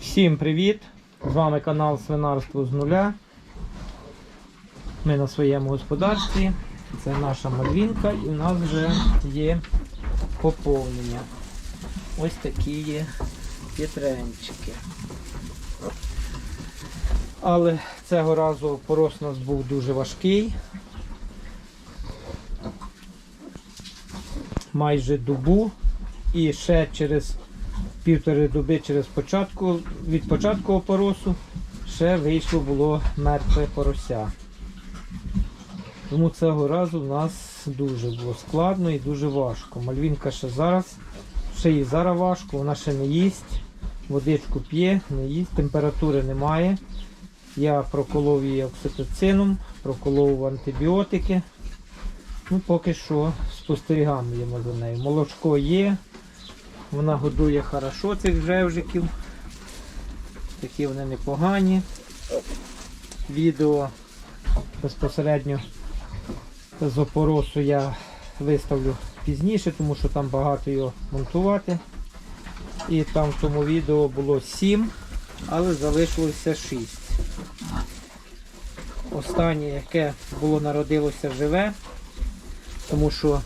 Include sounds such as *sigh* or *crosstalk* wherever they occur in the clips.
Всім привіт! З вами канал Свинарство з нуля. Ми на своєму господарстві. Це наша мальвінка і в нас вже є поповнення. Ось такі є петренчики. Але цього разу порос у нас був дуже важкий. Майже добу. І ще через півтори доби через початку, від початку опоросу ще вийшло було мертве порося. Тому цього разу в нас дуже було складно і дуже важко. Мальвінка ще зараз, ще їй зараз важко, вона ще не їсть, водичку п'є, не їсть, температури немає. Я проколов її окситоцином, проколов антибіотики. Ну, поки що спостерігаємо за нею. Молочко є, вона годує хорошо цих жевжиків. Такі вони непогані. Відео безпосередньо з опоросу я виставлю пізніше, тому що там багато його монтувати. І там в тому відео було 7, але залишилося 6. Останнє, яке було народилося живе, тому що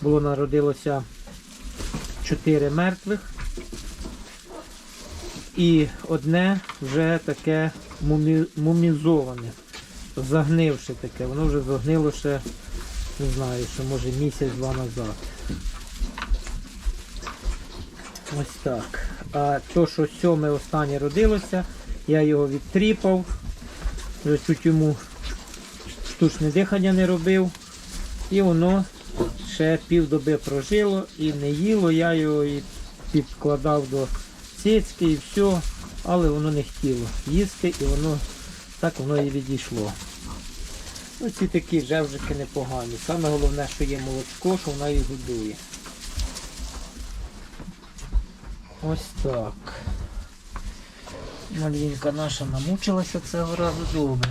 було народилося 4 мертвих. І одне вже таке мумі... мумізоване, загнивше таке. Воно вже загнило ще, не знаю, що може місяць-два назад. Ось так. А то, що сьоме останнє родилося, я його відтріпав. Вже чуть йому штучне дихання не робив. І воно ще півдоби прожило і не їло, я його і підкладав до сіцьки і все, але воно не хотіло їсти і воно так воно і відійшло. Оці такі жевжики непогані. Саме головне, що є молочко, що вона їх годує. Ось так. Мальвінка наша намучилася цього разу добре.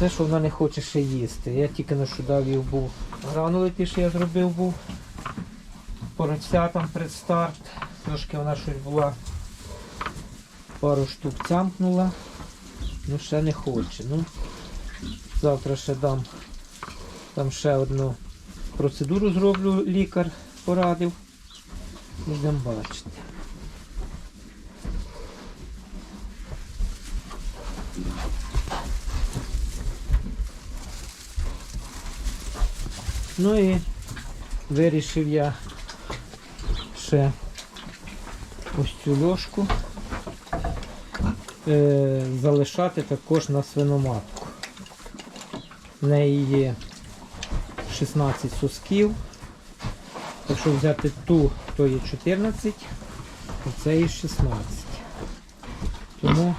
Це, що вона не хоче ще їсти. Я тільки нещодавно їв був гранули ті, що я зробив був. Поросятам предстарт. Трошки вона щось була. Пару штук цямкнула. Ну ще не хоче. Ну, завтра ще дам там ще одну процедуру зроблю, лікар порадив. Будемо бачити. Ну і вирішив я ще ось цю льошку е, залишати також на свиноматку. В неї є 16 сосків. Якщо взяти ту, то є 14, а це є 16. Тому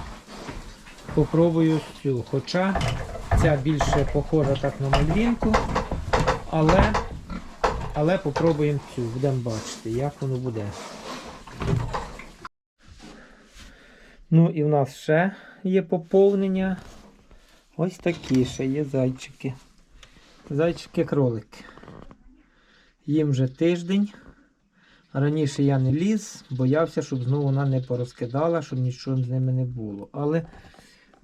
попробую цю. Хоча ця більше похожа так на мальвінку. Але, але попробуємо цю, будемо бачити, як воно буде. Ну і в нас ще є поповнення. Ось такі ще є зайчики. Зайчики-кролики. Їм вже тиждень. Раніше я не ліз, боявся, щоб знову вона не порозкидала, щоб нічого з ними не було. Але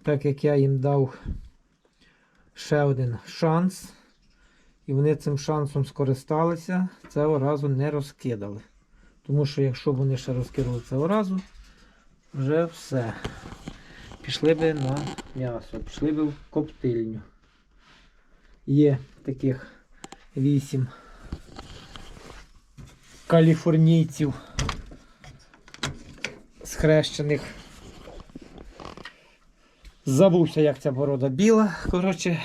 так як я їм дав ще один шанс, і вони цим шансом скористалися, цього разу не розкидали. Тому що якщо б вони ще розкидали цього разу, вже все. Пішли би на м'ясо, пішли би в коптильню. Є таких вісім каліфорнійців схрещених. Забувся, як ця порода біла. Коротше,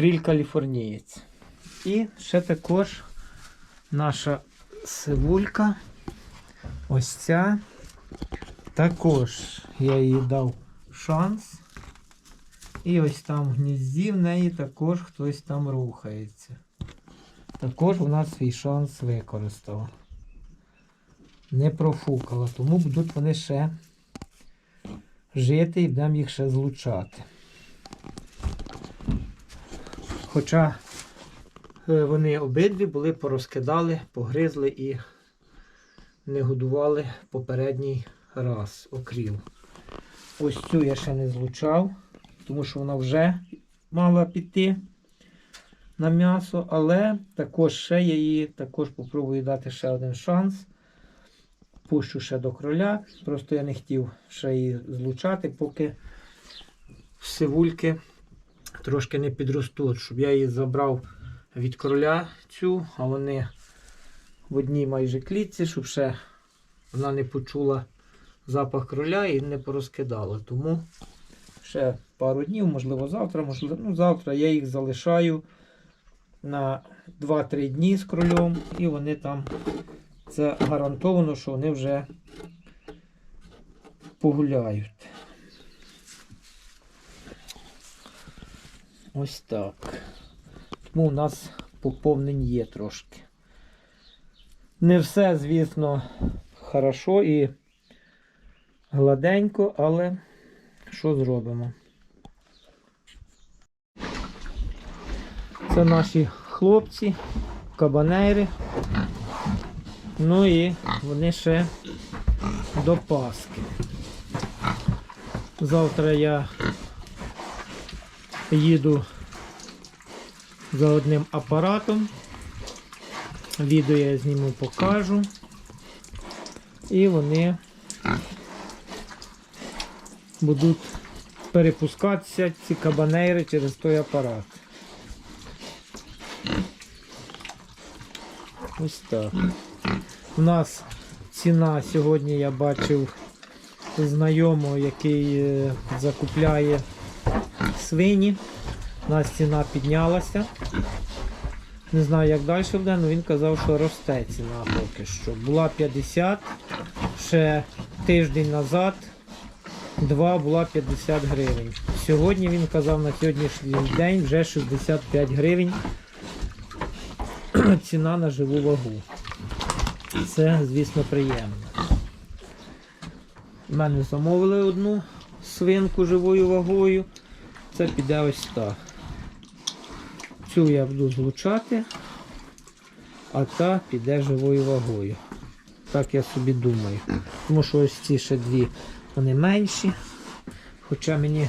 кріль каліфорнієць. І ще також наша сивулька. Ось ця. Також я їй дав шанс. І ось там в гнізді в неї також хтось там рухається. Також вона свій шанс використала. Не профукала, тому будуть вони ще жити і будемо їх ще злучати. Хоча е, вони обидві були порозкидали, погризли і не годували попередній раз окріл. Ось цю я ще не злучав, тому що вона вже мала піти на м'ясо, але також ще я її також попробую дати ще один шанс. Пущу ще до кроля. Просто я не хотів ще її злучати, поки сивульки трошки не підростуть, щоб я її забрав від кроля цю, а вони в одній майже клітці, щоб ще вона не почула запах кроля і не порозкидала. Тому ще пару днів, можливо, завтра, можливо, ну, завтра я їх залишаю на 2-3 дні з кролем, і вони там. Це гарантовано, що вони вже погуляють. Ось так. Тому у нас поповнень є трошки. Не все, звісно, хорошо і гладенько, але що зробимо? Це наші хлопці, кабанери. Ну і вони ще до Паски. Завтра я їду за одним апаратом. Відео я зніму, покажу. І вони будуть перепускатися ці кабанейри через той апарат. Ось так. У нас ціна сьогодні я бачив знайомого, який е, закупляє свині. У нас ціна піднялася. Не знаю, як далі буде, але він казав, що росте ціна поки що. Була 50, ще тиждень назад два була 50 гривень. Сьогодні він казав на сьогоднішній день вже 65 гривень. *clears throat* Ціна на живу вагу. Це, звісно, приємно. У мене замовили одну свинку живою вагою. Це піде ось так. Цю я буду злучати, а та піде живою вагою. Так я собі думаю. Тому що ось ці ще дві вони менші. Хоча мені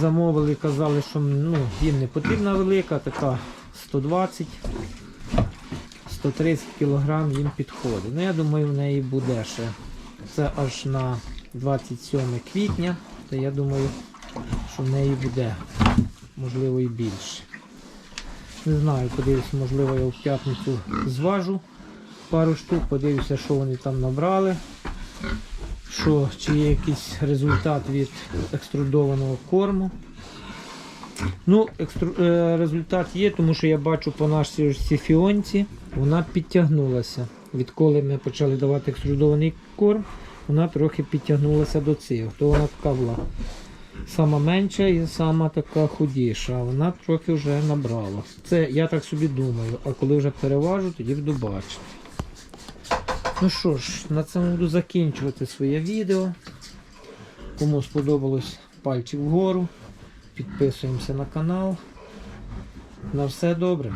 замовили казали, що ну, їм не потрібна велика, така 120 130 кг їм підходить. Ну, я думаю, в неї буде ще. Це аж на 27 квітня, то я думаю, що в неї буде, можливо, і більше. Не знаю, подивлюся, можливо, я в п'ятницю зважу пару штук, подивлюся, що вони там набрали. Що, чи є якийсь результат від екструдованого корму. Ну, екстру... е, результат є, тому що я бачу по нашій ж сіфіонці, вона підтягнулася. Відколи ми почали давати екструдований корм, вона трохи підтягнулася до цих. То вона така була сама менша і сама така худіша, вона трохи вже набрала. Це я так собі думаю, а коли вже переважу, тоді буду бачити. Ну що ж, на цьому буду закінчувати своє відео. Кому сподобалось пальчик вгору. Підписуємося на канал. На все добре.